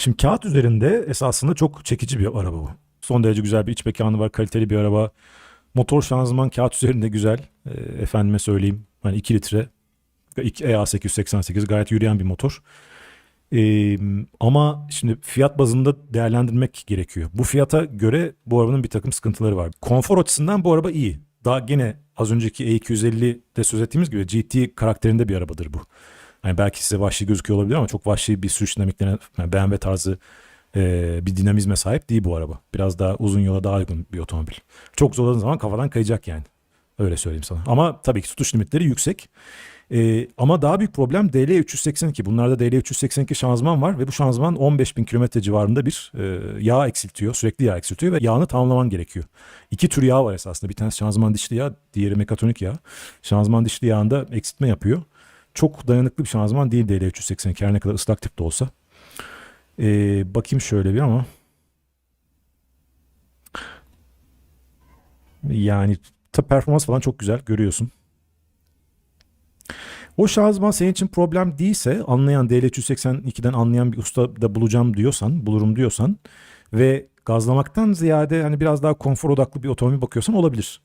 Şimdi kağıt üzerinde esasında çok çekici bir araba bu. Son derece güzel bir iç mekanı var, kaliteli bir araba. Motor şanzıman kağıt üzerinde güzel. E, efendime söyleyeyim. Hani 2 litre EA888 gayet yürüyen bir motor. E, ama şimdi fiyat bazında değerlendirmek gerekiyor. Bu fiyata göre bu arabanın bir takım sıkıntıları var. Konfor açısından bu araba iyi. Daha gene az önceki E250'de söz ettiğimiz gibi GT karakterinde bir arabadır bu. Yani belki size vahşi gözüküyor olabilir ama çok vahşi bir sürüş dinamiklerine, yani BMW tarzı e, bir dinamizme sahip değil bu araba. Biraz daha uzun yola daha uygun bir otomobil. Çok zorladığın zaman kafadan kayacak yani. Öyle söyleyeyim sana. Ama tabii ki tutuş limitleri yüksek. E, ama daha büyük problem DL382. Bunlarda DL382 şanzıman var ve bu şanzıman 15 bin kilometre civarında bir e, yağ eksiltiyor. Sürekli yağ eksiltiyor ve yağını tamamlaman gerekiyor. İki tür yağ var esasında. Bir tanesi şanzıman dişli yağ, diğeri mekatronik yağ. Şanzıman dişli yağında eksiltme yapıyor. Çok dayanıklı bir şanzıman değil DL382 her ne kadar ıslak tip de olsa. Ee, bakayım şöyle bir ama. Yani tabi performans falan çok güzel görüyorsun. O şanzıman senin için problem değilse anlayan DL382'den anlayan bir usta da bulacağım diyorsan, bulurum diyorsan ve gazlamaktan ziyade hani biraz daha konfor odaklı bir otomobil bakıyorsan olabilir.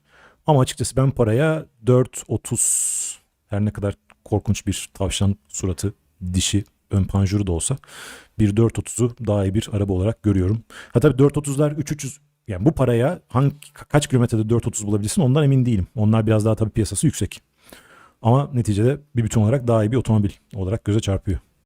Ama açıkçası ben paraya 4.30 her ne kadar korkunç bir tavşan suratı, dişi, ön panjuru da olsa bir 430'u daha iyi bir araba olarak görüyorum. Ha tabii 430'lar 3300 yani bu paraya hangi kaç kilometrede 430 bulabilirsin ondan emin değilim. Onlar biraz daha tabii piyasası yüksek. Ama neticede bir bütün olarak daha iyi bir otomobil olarak göze çarpıyor.